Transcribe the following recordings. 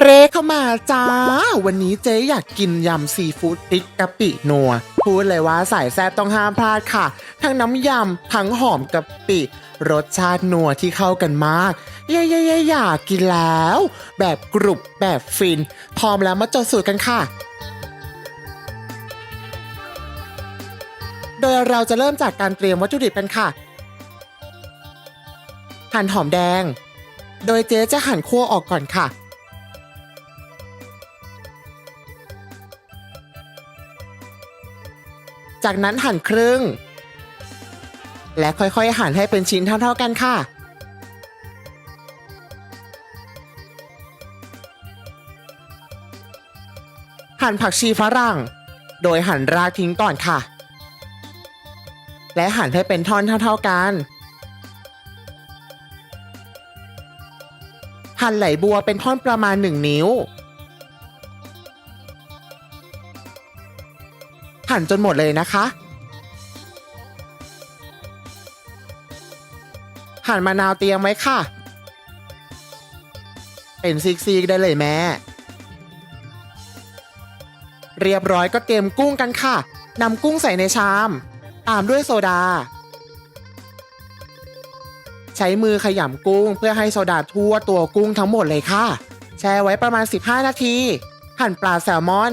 เรเข้ามาจ้า วันนี้เจ๊อยากกินยำซีฟู้ดพริกกะปินัว พูดเลยว่าสายแซ่บต้องห้ามพลาดค่ะ ทั้งน้ำยำ ทั้งหอมกะปิ รสชาตินัวที่เข้ากันมาก เย่ๆๆอยากกินแล้ว แบบกรุบแบบฟิน พร้อมแล้วมาจดสูตรกันค่ะ โดยเราจะเริ่มจากการเตรียมวัตถุดิบกันค่ะหั่นหอมแดง โดยเจ๊จะหั่นคั่วออกก่อนค่ะ จากนั้นหั่นครึ่ง และค่อยๆ หั่นให้เป็นชิ้นเท่าๆกันค่ะ หั่นผักชีฝรั่ง โดยหั่นรากทิ้งก่อนค่ะ และหั่นให้เป็นท่อนเท่าๆกัน หั่นไหลบัวเป็นท่อนประมาณ 1 นิ้ว หั่นจนหมดเลยนะคะ หั่นมะนาวเตรียมไว้ค่ะ เป็นซีกๆได้เลยแม่ เรียบร้อยก็เตรียมกุ้งกันค่ะนำกุ้งใส่ในชาม ตามด้วยโซดา ใช้มือขยำกุ้งเพื่อให้โซดาทั่วตัวกุ้งทั้งหมดเลยค่ะ แช่ไว้ประมาณ 15 นาที หั่นปลาแซลมอน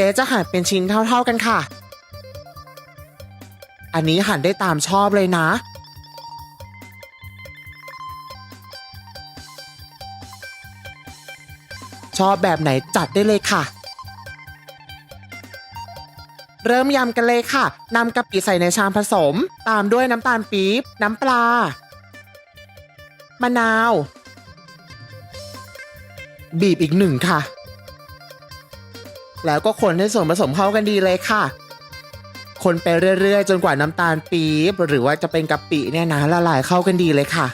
เจ๊จะหั่นเป็นชิ้นเท่า ๆกันค่ะ อันนี้หั่นได้ตามชอบเลยนะ ชอบแบบไหนจัดได้เลยค่ะ เริ่มยำกันเลยค่ะนำกะปิใส่ในชามผสม ตามด้วยน้ำตาลปี๊บ น้ำปลา มะนาว บีบอีกหนึ่งค่ะ แล้วก็คนให้ส่วนผสมเข้ากันดีเลยค่ะ คนไปเรื่อยๆ จนกว่าน้ำตาลปี๊บหรือว่าจะเป็นกะปิเนี่ยนะละลายเข้ากันดีเลยค่ะ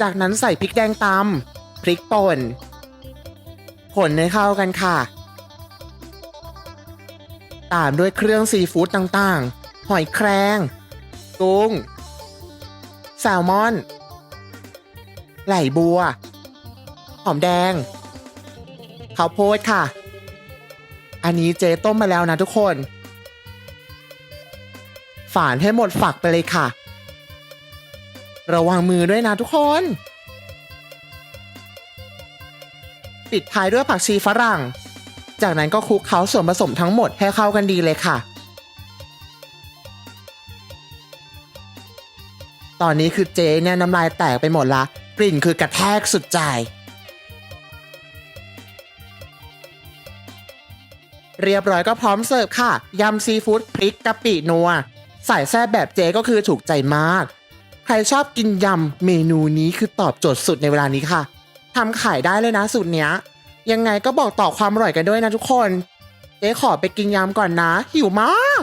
จากนั้นใส่พริกแดงตำพริกป่นคนให้เข้ากันค่ะ ตามด้วยเครื่องซีฟู้ดต่างๆ หอยแครงกุ้ง แซลมอน ไหลบัว หอมแดงข้าวโพดค่ะ อันนี้เจต้มมาแล้วนะทุกคน ฝานให้หมดฝักไปเลยค่ะ ระวังมือด้วยนะทุกคน ปิดท้ายด้วยผักชีฝรั่ง จากนั้นก็คลุกเคล้าส่วนผสมทั้งหมดให้เข้ากันดีเลยค่ะ ตอนนี้คือเจเนี่ยน้ำลายแตกไปหมดละกลิ่นคือกระแทกสุดใจ เรียบร้อยก็พร้อมเสิร์ฟค่ะ ยำซีฟู้ดพริกกะปินัวใส่แซ่บแบบเจ๊ก็คือถูกใจมาก ใครชอบกินยำเมนูนี้คือตอบโจทย์สุดในเวลานี้ค่ะทำขายได้เลยนะสูตรเนี้ย ยังไงก็บอกต่อความอร่อยกันด้วยนะทุกคน เจ๊ขอไปกินยำก่อนนะ หิวมาก